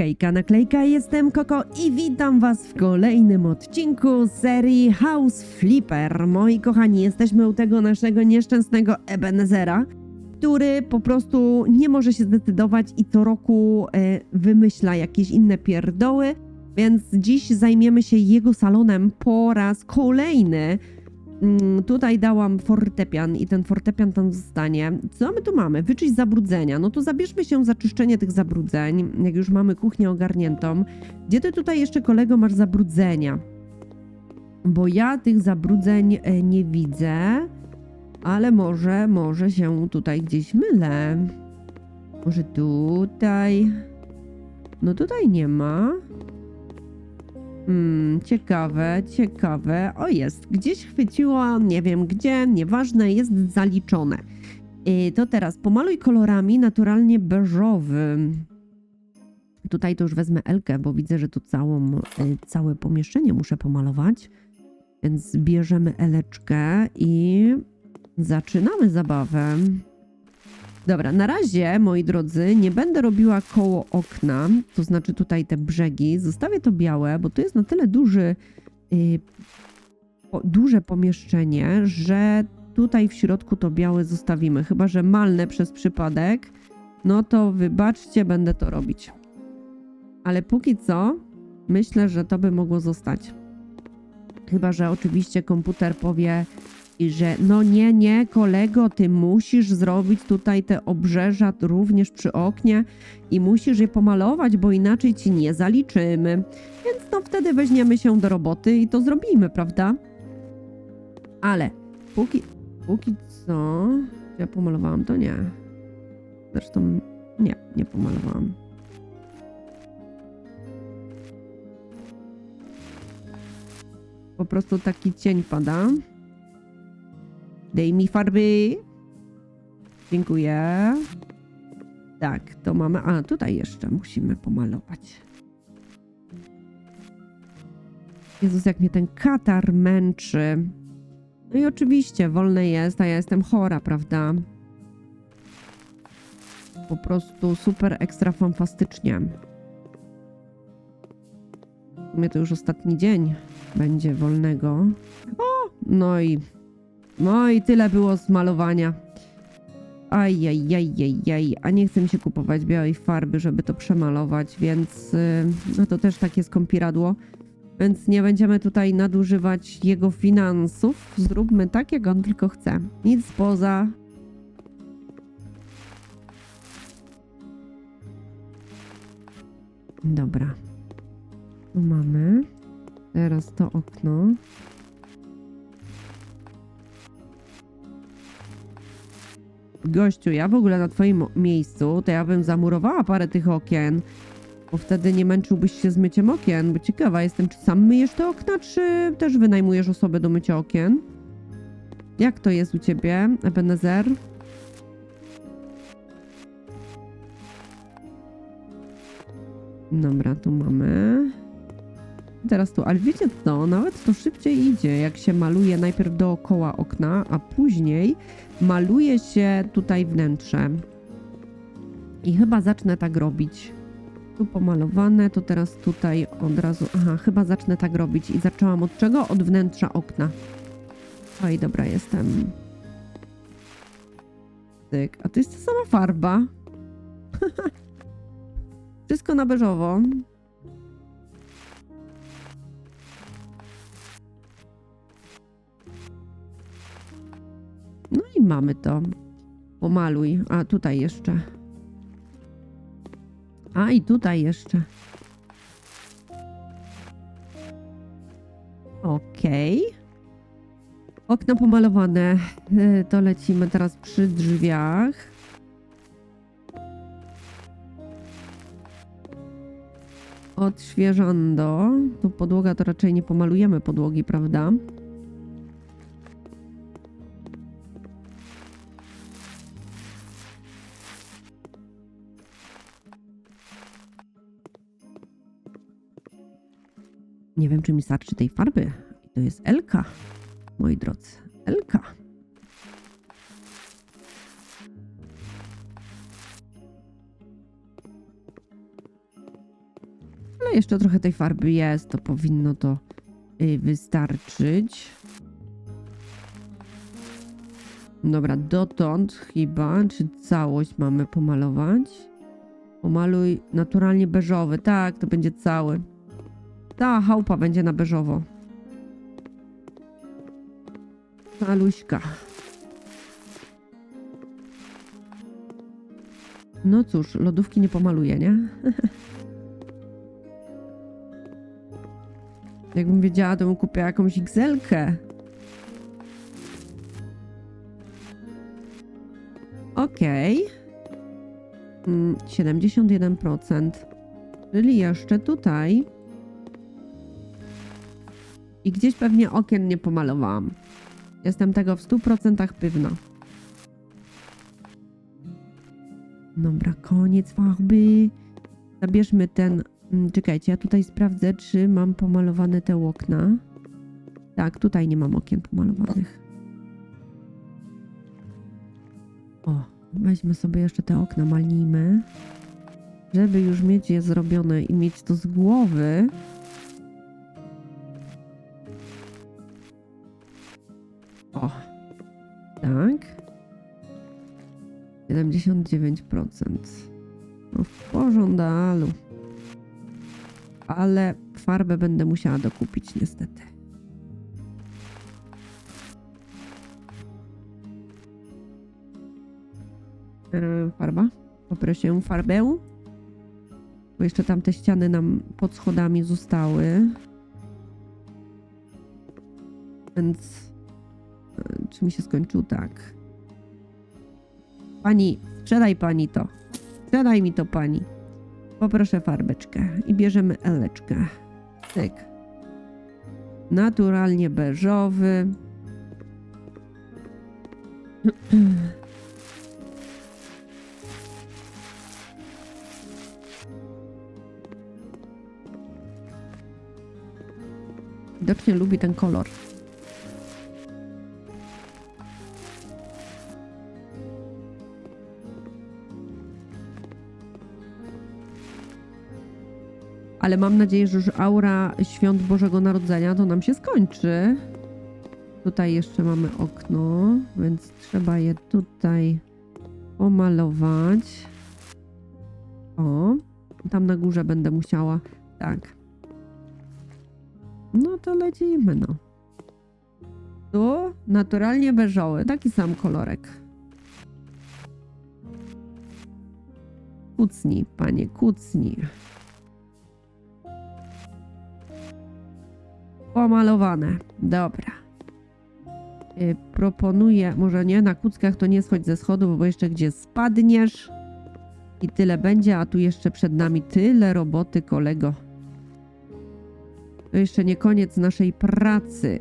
Hejka, naklejka, jestem Koko i witam Was w kolejnym odcinku serii House Flipper. Moi kochani, jesteśmy u tego naszego nieszczęsnego Ebenezera, który po prostu nie może się zdecydować i co roku e, wymyśla jakieś inne pierdoły, więc dziś zajmiemy się jego salonem po raz kolejny. Mm, Tutaj dałam fortepian i ten fortepian tam zostanie. Co my tu mamy? Wyczyść zabrudzenia. No to zabierzmy się za czyszczenie tych zabrudzeń, jak już mamy kuchnię ogarniętą. Gdzie ty tutaj jeszcze, kolego, masz zabrudzenia? Bo ja tych zabrudzeń e, nie widzę, ale może, może się tutaj gdzieś mylę. Może tutaj? No tutaj nie ma. Hmm, ciekawe, ciekawe. O, jest. Gdzieś chwyciło, nie wiem gdzie, nieważne, jest zaliczone. I to teraz pomaluj kolorami naturalnie beżowym. Tutaj to już wezmę Elkę, bo widzę, że tu całą, y, całe pomieszczenie muszę pomalować. Więc bierzemy Eleczkę i zaczynamy zabawę. Dobra, na razie, moi drodzy, nie będę robiła koło okna, to znaczy tutaj te brzegi. Zostawię to białe, bo to jest na tyle duży, yy, po, duże pomieszczenie, że tutaj w środku to białe zostawimy. Chyba, że malnę przez przypadek, no to wybaczcie, będę to robić. Ale póki co, myślę, że to by mogło zostać. Chyba, że oczywiście komputer powie, i że no nie, nie, kolego, ty musisz zrobić tutaj te obrzeża również przy oknie i musisz je pomalować, bo inaczej ci nie zaliczymy. Więc no wtedy weźmiemy się do roboty i to zrobimy, prawda? Ale póki, póki co... Ja pomalowałam to? Nie. Zresztą nie, nie pomalowałam. Po prostu taki cień pada. Dej mi farby. Dziękuję. Tak, to mamy. A, tutaj jeszcze musimy pomalować. Jezus, jak mnie ten katar męczy. No i oczywiście, wolne jest, a ja jestem chora, prawda? Po prostu super ekstra fantastycznie. Sumie to już ostatni dzień będzie wolnego. O, no i no i tyle było z malowania. Ajajajajaj, a nie chce mi się kupować białej farby, żeby to przemalować, więc y, no to też takie skąpiradło. Więc nie będziemy tutaj nadużywać jego finansów. Zróbmy tak, jak on tylko chce. Nic poza. Dobra. Tu mamy. Teraz to okno. Gościu, ja w ogóle na twoim miejscu, to ja bym zamurowała parę tych okien, bo wtedy nie męczyłbyś się z myciem okien, bo ciekawa jestem, czy sam myjesz te okna, czy też wynajmujesz osobę do mycia okien? Jak to jest u ciebie, Ebenezer? Dobra, tu mamy. Teraz tu, ale wiecie co, nawet to szybciej idzie, jak się maluje najpierw dookoła okna, a później maluje się tutaj wnętrze. I chyba zacznę tak robić. Tu pomalowane, to teraz tutaj od razu. Aha, chyba zacznę tak robić. I zaczęłam od czego? Od wnętrza okna. Oj, dobra, jestem. Tyk. A to jest ta sama farba. Wszystko na beżowo. I mamy to. Pomaluj. A tutaj jeszcze. A i tutaj jeszcze. Okej. Okna pomalowane. E, To lecimy teraz przy drzwiach. Odświeżando. Tu podłoga to raczej nie pomalujemy podłogi, prawda? Nie wiem, czy mi starczy tej farby. To jest Elka, moi drodzy. Elka. Ale jeszcze trochę tej farby jest, to powinno to y, wystarczyć. Dobra, dotąd chyba, czy całość mamy pomalować? Pomaluj naturalnie beżowy. Tak, to będzie cały. Ta chałupa będzie na beżowo. Maluśka. No cóż, lodówki nie pomaluję, nie? Jakbym wiedziała, to bym kupiła jakąś XL-kę. Okej. Mm, 71%. Czyli jeszcze tutaj. I gdzieś pewnie okien nie pomalowałam. Jestem tego w 100% pewna. Dobra, koniec farby. Zabierzmy ten. mm, Czekajcie, ja tutaj sprawdzę, czy mam pomalowane te okna. Tak, tutaj nie mam okien pomalowanych. O, weźmy sobie jeszcze te okna, malnijmy. Żeby już mieć je zrobione i mieć to z głowy. O, tak. 79%. No w porządalu. Ale farbę będę musiała dokupić niestety. E, Farba? Poproszę farbę. Bo jeszcze tam te ściany nam pod schodami zostały. Więc... Czy mi się skończył? Tak. Pani, sprzedaj pani to. Sprzedaj mi to pani. Poproszę farbeczkę i bierzemy eleczkę. Tyk. Naturalnie beżowy. Widocznie lubi ten kolor. Ale mam nadzieję, że już aura świąt Bożego Narodzenia to nam się skończy. Tutaj jeszcze mamy okno, więc trzeba je tutaj pomalować. O, tam na górze będę musiała. Tak. No to lecimy, no. Tu naturalnie beżoły, taki sam kolorek. Kucnij, panie, kucnij. Pomalowane. Dobra. Y, proponuję, może nie, na kuckach to nie schodź ze schodów, bo jeszcze gdzie spadniesz. I tyle będzie, a tu jeszcze przed nami tyle roboty, kolego. To jeszcze nie koniec naszej pracy.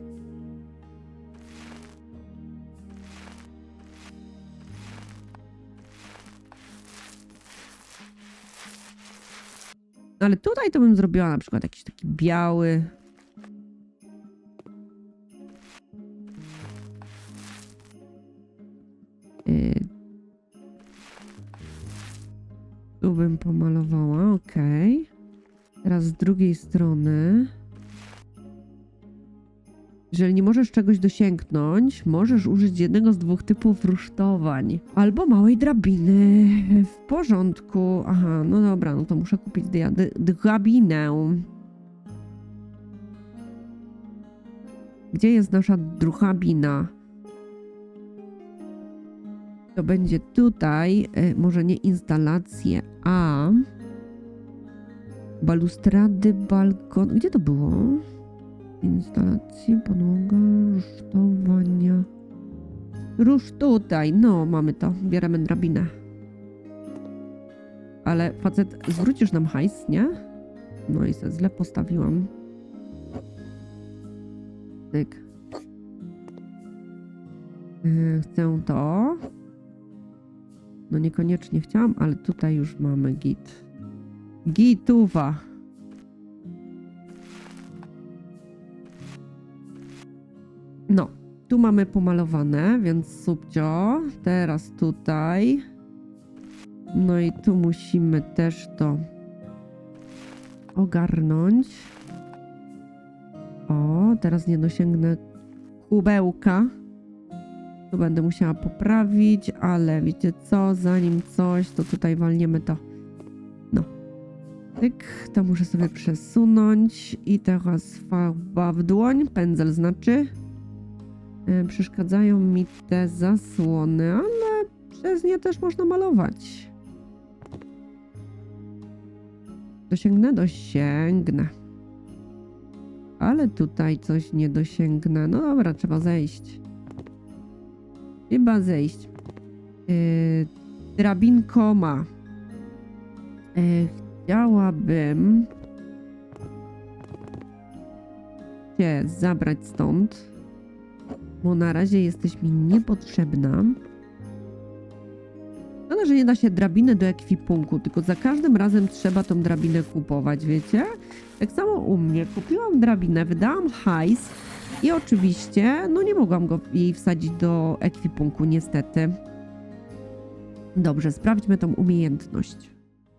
Ale tutaj to bym zrobiła na przykład jakiś taki biały. Tu bym pomalowała, okej. Teraz z drugiej strony. Jeżeli nie możesz czegoś dosięgnąć, możesz użyć jednego z dwóch typów rusztowań. Albo małej drabiny. W porządku. Aha, no dobra, no to muszę kupić drabinę. Gdzie jest nasza drabina? To będzie tutaj, e, może nie instalacje, a balustrady, balkon. Gdzie to było? Instalacje, podłoga, rusztowania. Rusz tutaj, no mamy to. Bieremy drabinę. Ale facet, zwrócisz nam hajs, nie? No i se źle postawiłam. Tyk. Yy, Chcę to. No niekoniecznie chciałam, ale tutaj już mamy git. Gituwa. No, tu mamy pomalowane, więc subcio. Teraz tutaj. No i tu musimy też to ogarnąć. O, teraz nie dosięgnę kubełka. Tu będę musiała poprawić, ale wiecie co, zanim coś, to tutaj walniemy to. No. Tyk, to muszę sobie przesunąć i teraz farba w dłoń, pędzel znaczy. E, Przeszkadzają mi te zasłony, ale przez nie też można malować. Dosięgnę? Dosięgnę. Ale tutaj coś nie dosięgnę. No dobra, trzeba zejść. Chyba zejść. Yy, ma. Yy, chciałabym cię zabrać stąd, bo na razie jesteś mi niepotrzebna. Szkoda, że nie da się drabiny do ekwipunku, tylko za każdym razem trzeba tą drabinę kupować, wiecie? Tak samo u mnie. Kupiłam drabinę, wydałam hajs i oczywiście, no nie mogłam go jej wsadzić do ekwipunku, niestety. Dobrze, sprawdźmy tą umiejętność.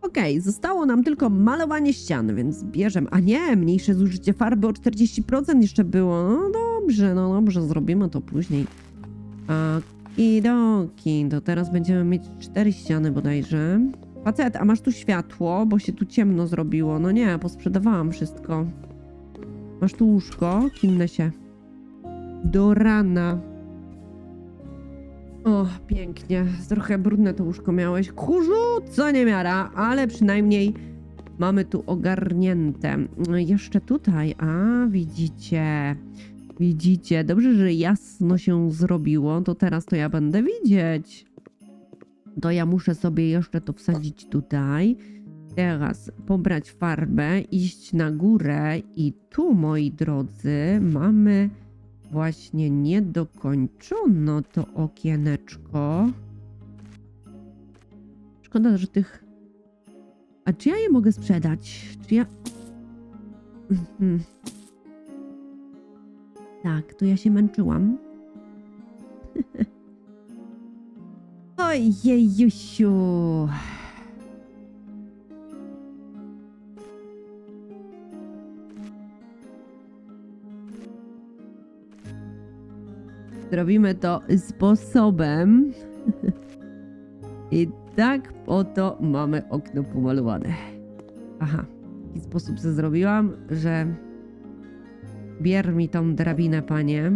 Okej, zostało nam tylko malowanie ścian, więc bierzemy. A nie, mniejsze zużycie farby o 40% jeszcze było. No dobrze, no dobrze, zrobimy to później. Okidoki, to teraz będziemy mieć cztery ściany bodajże. Facet, a masz tu światło, bo się tu ciemno zrobiło. No nie, posprzedawałam wszystko. Masz tu łóżko, kimnę się. Do rana. O, pięknie. Trochę brudne to łóżko miałeś. Kurzu, co nie miara, ale przynajmniej mamy tu ogarnięte. No Jeszcze tutaj, a widzicie, widzicie. Dobrze, że jasno się zrobiło, to teraz to ja będę widzieć. To ja muszę sobie jeszcze to wsadzić tutaj. Teraz pobrać farbę, iść na górę i tu, moi drodzy, mamy właśnie niedokończono to okieneczko. Szkoda, że tych... A czy ja je mogę sprzedać? Czy ja... Mhm. Tak, to ja się męczyłam. Ojejusiu. Zrobimy to sposobem. I tak oto mamy okno pomalowane. Aha, w taki sposób to zrobiłam, że bier mi tą drabinę, panie.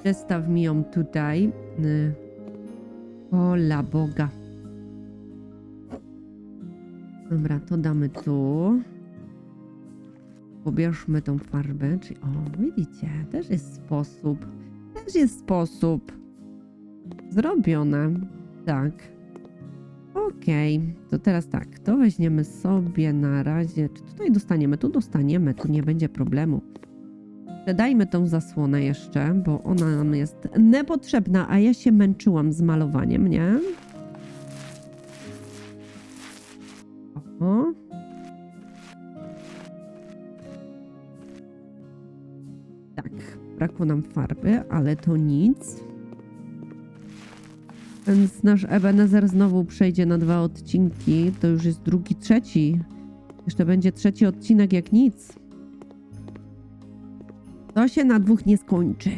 Przestaw mi ją tutaj. Y, Ola Boga. Dobra, to damy tu. Pobierzmy tą farbę. Czyli, o, widzicie, też jest sposób. Też jest sposób. Zrobione. Tak. Okej, to teraz tak. To weźmiemy sobie na razie. Czy tutaj dostaniemy? Tu dostaniemy, tu nie będzie problemu. Dajmy tą zasłonę jeszcze, bo ona nam jest niepotrzebna, a ja się męczyłam z malowaniem, nie? O. Tak, brakło nam farby, ale to nic. Więc nasz Ebenezer znowu przejdzie na dwa odcinki. To już jest drugi, trzeci. Jeszcze będzie trzeci odcinek jak nic. To się na dwóch nie skończy.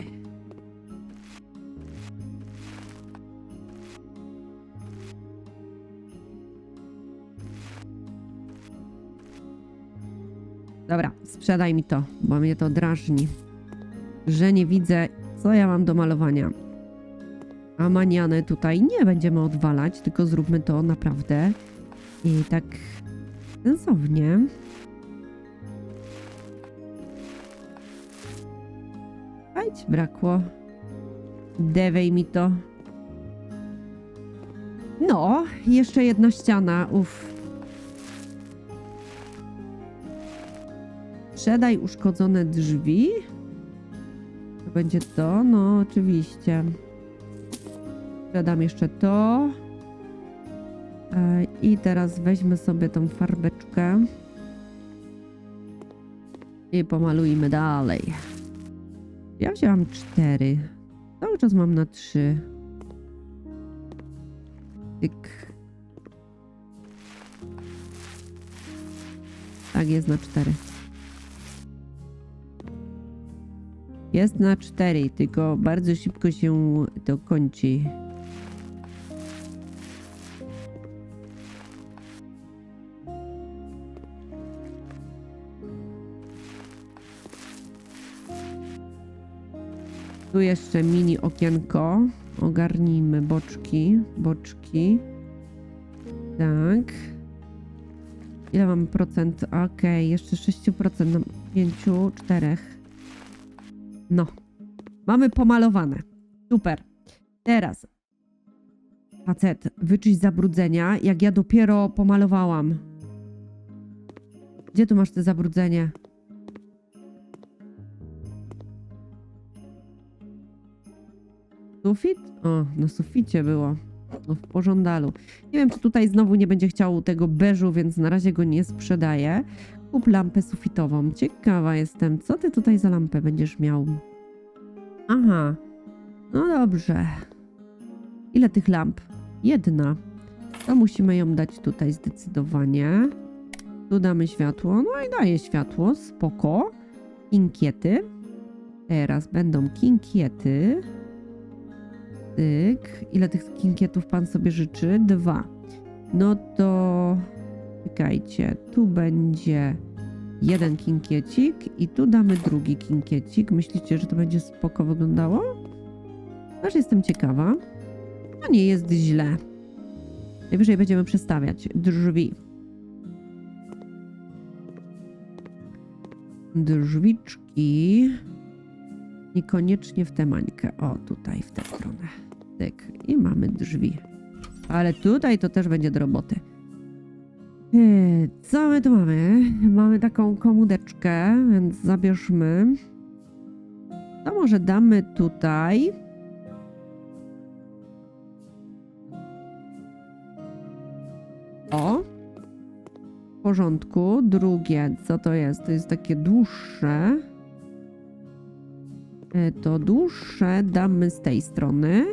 Dobra, sprzedaj mi to, bo mnie to drażni. Że nie widzę, co ja mam do malowania. A maniany tutaj nie będziemy odwalać, tylko zróbmy to naprawdę i tak sensownie. Chodź, brakło. Dewej mi to. No, jeszcze jedna ściana, uff. Sprzedaj uszkodzone drzwi. Będzie to? No, oczywiście. Sprzedam jeszcze to. E, I teraz weźmy sobie tą farbeczkę. I pomalujmy dalej. Ja wzięłam cztery. Cały czas mam na trzy. Tyk. Tak, jest na cztery. Jest na cztery, tylko bardzo szybko się to kończy. Tu jeszcze mini okienko. Ogarnijmy boczki, boczki. Tak. Ile mamy procent? Okej, jeszcze 6% na 5, 4. No. Mamy pomalowane. Super. Teraz. Facet, wyczyść zabrudzenia, jak ja dopiero pomalowałam. Gdzie tu masz te zabrudzenie? Sufit? O, na suficie było. No, w pożądalu. Nie wiem, czy tutaj znowu nie będzie chciał tego beżu, więc na razie go nie sprzedaję. Kup lampę sufitową. Ciekawa jestem, co ty tutaj za lampę będziesz miał? Aha. No dobrze. Ile tych lamp? Jedna. To musimy ją dać tutaj zdecydowanie. Tu damy światło. No i daje światło. Spoko. Kinkiety. Teraz będą kinkiety. Tyk. Ile tych kinkietów pan sobie życzy? Dwa. No to czekajcie, tu będzie jeden kinkiecik i tu damy drugi kinkiecik. Myślicie, że to będzie spoko wyglądało? Aż jestem ciekawa. No nie jest źle. Najwyżej będziemy przestawiać drzwi. Drzwiczki. Niekoniecznie w tę mańkę. O, tutaj w tę stronę. Tyk. I mamy drzwi. Ale tutaj to też będzie do roboty. Yy, Co my tu mamy? Mamy taką komódeczkę, więc zabierzmy. To może damy tutaj. O. W porządku. Drugie, co to jest? To jest takie dłuższe. E, To dłuższe damy z tej strony.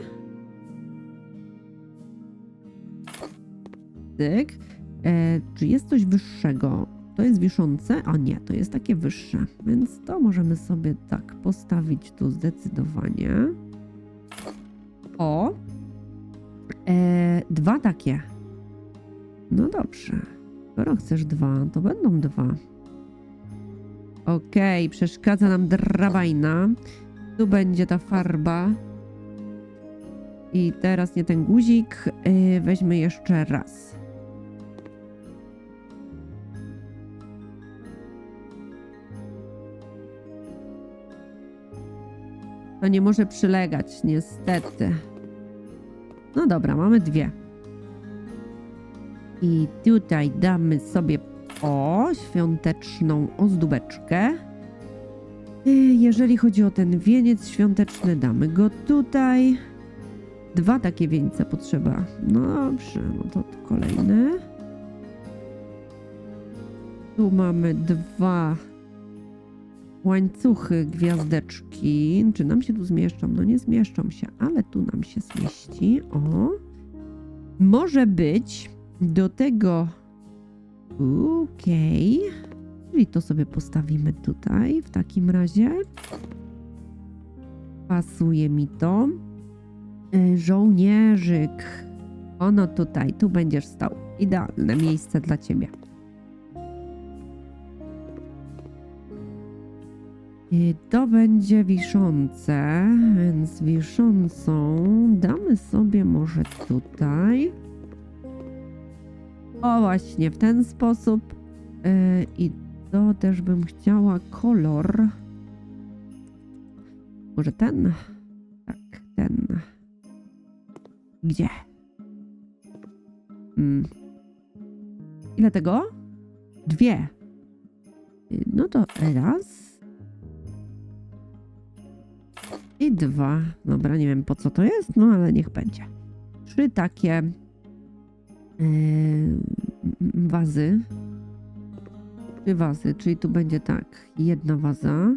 Tyk. E, czy jest coś wyższego? To jest wiszące? A nie, to jest takie wyższe. Więc to możemy sobie tak postawić tu zdecydowanie. O! E, dwa takie. No dobrze. Skoro chcesz dwa, to będą dwa. Okej, przeszkadza nam drabajna. Tu będzie ta farba. I teraz nie ten guzik. Yy, weźmy jeszcze raz. To nie może przylegać, niestety. No dobra, mamy dwie. I tutaj damy sobie o świąteczną ozdóbeczkę. Y, Jeżeli chodzi o ten wieniec świąteczny, damy go tutaj. Dwa takie wieńce potrzeba. No dobrze, no to kolejny. Tu mamy dwa łańcuchy, gwiazdeczki. Czy nam się tu zmieszczą? No nie zmieszczą się, ale tu nam się zmieści. O. Może być do tego. Okej. Czyli to sobie postawimy tutaj w takim razie. Pasuje mi to. Y, Żołnierzyk. Ono tutaj, tu będziesz stał. Idealne miejsce dla ciebie. To będzie wiszące, więc wiszącą damy sobie może tutaj. O właśnie, w ten sposób. Yy, I to też bym chciała kolor. Może ten? Tak, ten. Gdzie? Mm. Ile tego? Dwie. Yy, No to raz. I dwa. Dobra, nie wiem po co to jest, no ale niech będzie. Trzy takie yy, wazy. Trzy wazy, czyli tu będzie tak. Jedna waza.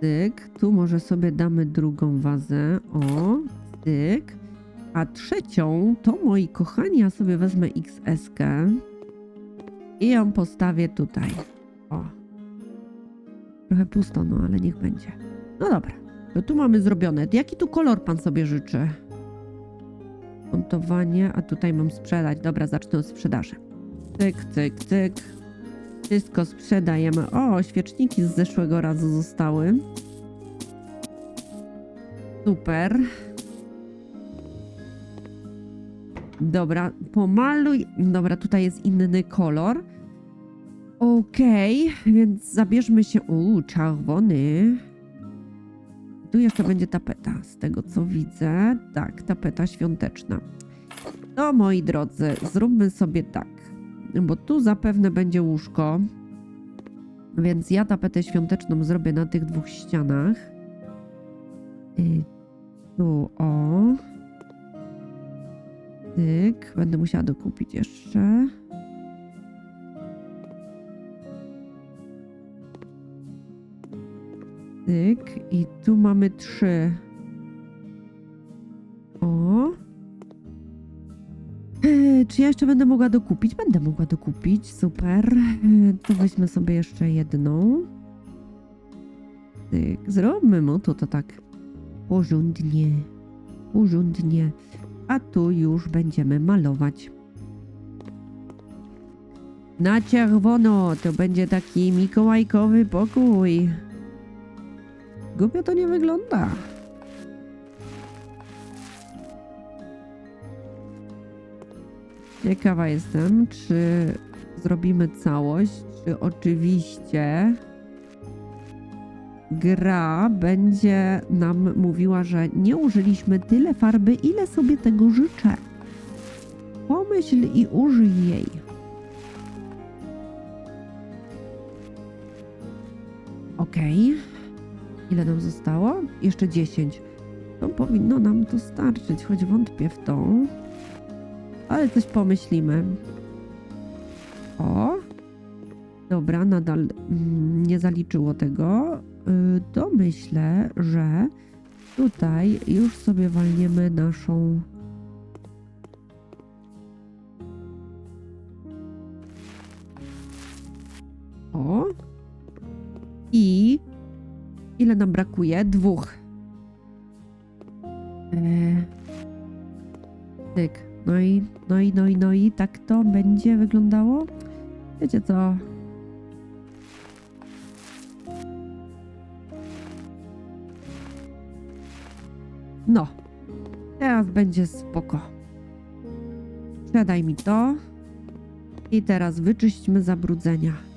Tyk. Tu może sobie damy drugą wazę. O, tyk. A trzecią to, moi kochani, ja sobie wezmę XS-kę. I ją postawię tutaj. O. Trochę pusto, no ale niech będzie. No dobra. To tu mamy zrobione. Jaki tu kolor pan sobie życzy? Montowanie, a tutaj mam sprzedać. Dobra, zacznę od sprzedaży. Cyk, cyk, cyk. Wszystko sprzedajemy. O, świeczniki z zeszłego razu zostały. Super. Dobra, pomaluj. Dobra, tutaj jest inny kolor. Okej, więc zabierzmy się. Uuu, czerwony. Tu jeszcze będzie tapeta, z tego co widzę. Tak, tapeta świąteczna. No, moi drodzy, zróbmy sobie tak. Bo tu zapewne będzie łóżko. Więc ja tapetę świąteczną zrobię na tych dwóch ścianach. Y, tu, o. Tyk, będę musiała dokupić jeszcze. Tyk, i tu mamy trzy. O. E, Czy ja jeszcze będę mogła dokupić? Będę mogła dokupić, super. E, To weźmy sobie jeszcze jedną. Tyk, zróbmy mu to, to tak porządnie. Porządnie. A tu już będziemy malować. Na czerwono to będzie taki mikołajkowy pokój. Głupio to nie wygląda. Ciekawa jestem, czy zrobimy całość, czy oczywiście gra będzie nam mówiła, że nie użyliśmy tyle farby, ile sobie tego życzę. Pomyśl i użyj jej. Okej. Ile nam zostało? Jeszcze 10. No powinno nam to starczyć, choć wątpię w to. Ale coś pomyślimy. O. Dobra, nadal mm, nie zaliczyło tego. Y, To myślę, że tutaj już sobie walniemy naszą. O. I ile nam brakuje? Dwóch. Eee. Tyk. No i, no i, no i, no i tak to będzie wyglądało? Wiecie co? No. Teraz będzie spoko. Sprzedaj mi to. I teraz wyczyśćmy zabrudzenia.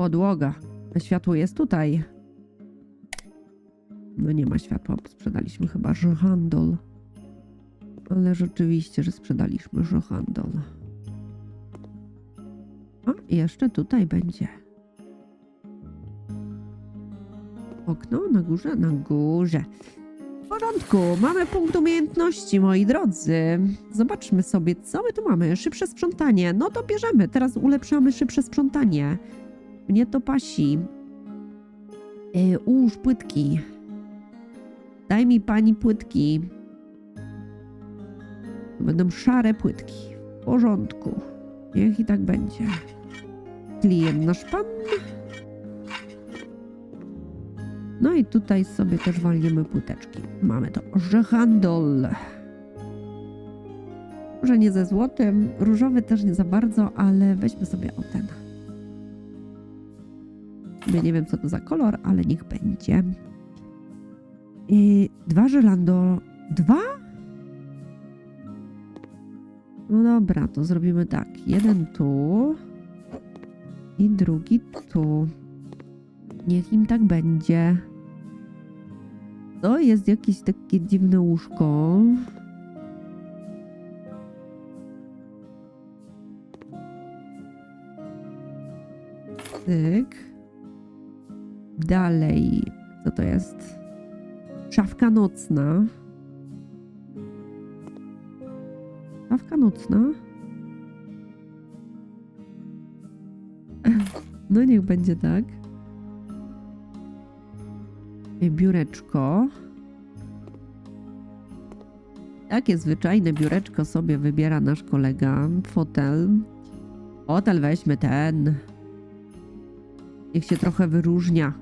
Podłoga. A Światło jest tutaj. No nie ma światła, sprzedaliśmy chyba żhandol. Ale rzeczywiście, że sprzedaliśmy żhandol. A, jeszcze tutaj będzie. Okno na górze? Na górze. W porządku, mamy punkt umiejętności, moi drodzy. Zobaczmy sobie, co my tu mamy. Szybsze sprzątanie. No to bierzemy. Teraz ulepszamy szybsze sprzątanie. Mnie to pasi. Yy, ułóż płytki. Daj mi pani płytki. Będą szare płytki. W porządku. Niech i tak będzie. Klient nasz pan. No i tutaj sobie też walniemy płyteczki. Mamy to żechandol. Może nie ze złotem, różowy też nie za bardzo, ale weźmy sobie o ten. Ja nie wiem, co to za kolor, ale niech będzie. Yy, dwa żelando. Dwa? No dobra, to zrobimy tak. Jeden tu i drugi tu. Niech im tak będzie. To jest jakieś takie dziwne łóżko. Tyk. Dalej. Co to jest? Szafka nocna. Szafka nocna. No niech będzie tak. biureczko. Takie zwyczajne biureczko sobie wybiera nasz kolega. Fotel. Fotel weźmy ten. Niech się trochę wyróżnia.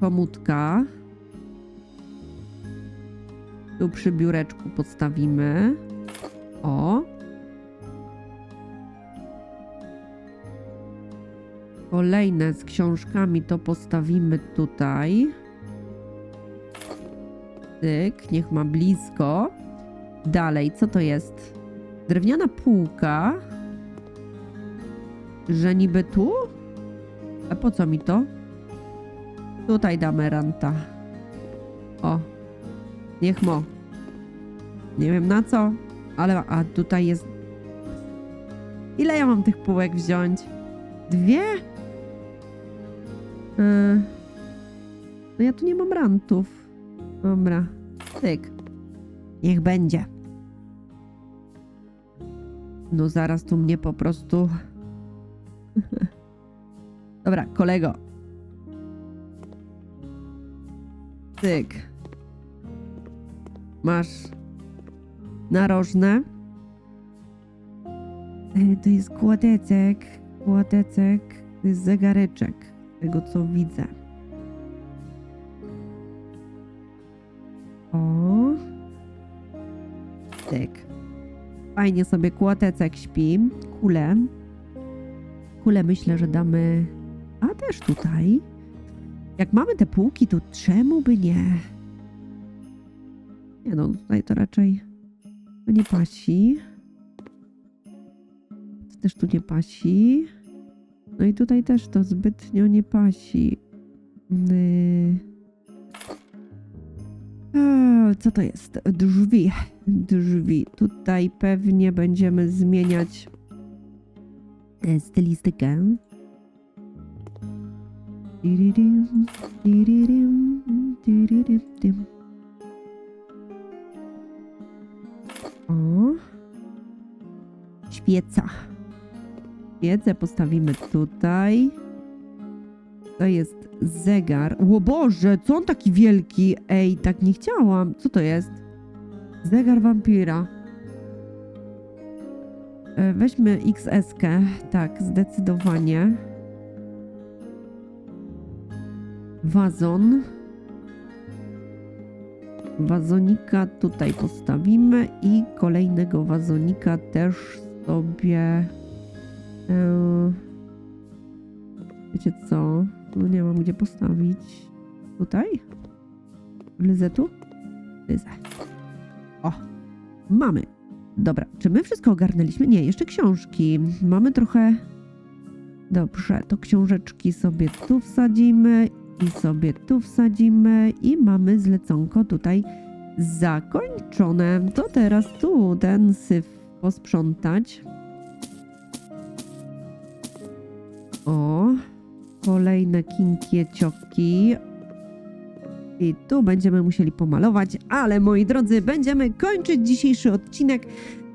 Komutka. Tu przy biureczku postawimy. O. Kolejne z książkami to postawimy tutaj. Tyk, niech ma blisko. Dalej, co to jest? Drewniana półka. Że niby tu? A po co mi to? Tutaj damy ranta. O. Niech mo. Nie wiem na co, ale a tutaj jest. Ile ja mam tych półek wziąć? Dwie? Yy. No ja tu nie mam rantów. Dobra. Tyk. Niech będzie. No zaraz tu mnie po prostu. Dobra, kolego. Tyk. Masz narożne. E, To jest kładecek. Kładecek. To jest zegareczek. Tego co widzę. O. Tyk. Fajnie sobie kłotecek śpi. Kule. Kule myślę, że damy... A też tutaj. Jak mamy te półki, to czemu by nie? Nie no, tutaj to raczej to nie pasi. To też tu nie pasi. No i tutaj też to zbytnio nie pasi. Yy. Co to jest? Drzwi. Drzwi. Tutaj pewnie będziemy zmieniać e, stylistykę. O. Świeca. Świecę postawimy tutaj. To jest zegar. O Boże, co on taki wielki? Ej, tak nie chciałam. Co to jest? Zegar wampira. E, Weźmy XS-kę. Tak, zdecydowanie. Wazon. Wazonika tutaj postawimy i kolejnego wazonika też sobie. E, wiecie co? No nie mam gdzie postawić. Tutaj? W Lyzetu? Lyzę. O, mamy. Dobra, czy my wszystko ogarnęliśmy? Nie, jeszcze książki. Mamy trochę... Dobrze, to książeczki sobie tu wsadzimy i sobie tu wsadzimy i mamy zleconko tutaj zakończone. To teraz tu ten syf posprzątać. O, kolejne kinkiecioki. I tu będziemy musieli pomalować, ale moi drodzy, będziemy kończyć dzisiejszy odcinek.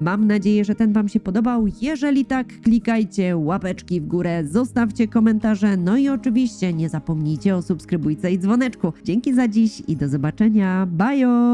Mam nadzieję, że ten Wam się podobał. Jeżeli tak, klikajcie łapeczki w górę, zostawcie komentarze, no i oczywiście nie zapomnijcie o subskrybujce i dzwoneczku. Dzięki za dziś i do zobaczenia. Bajo!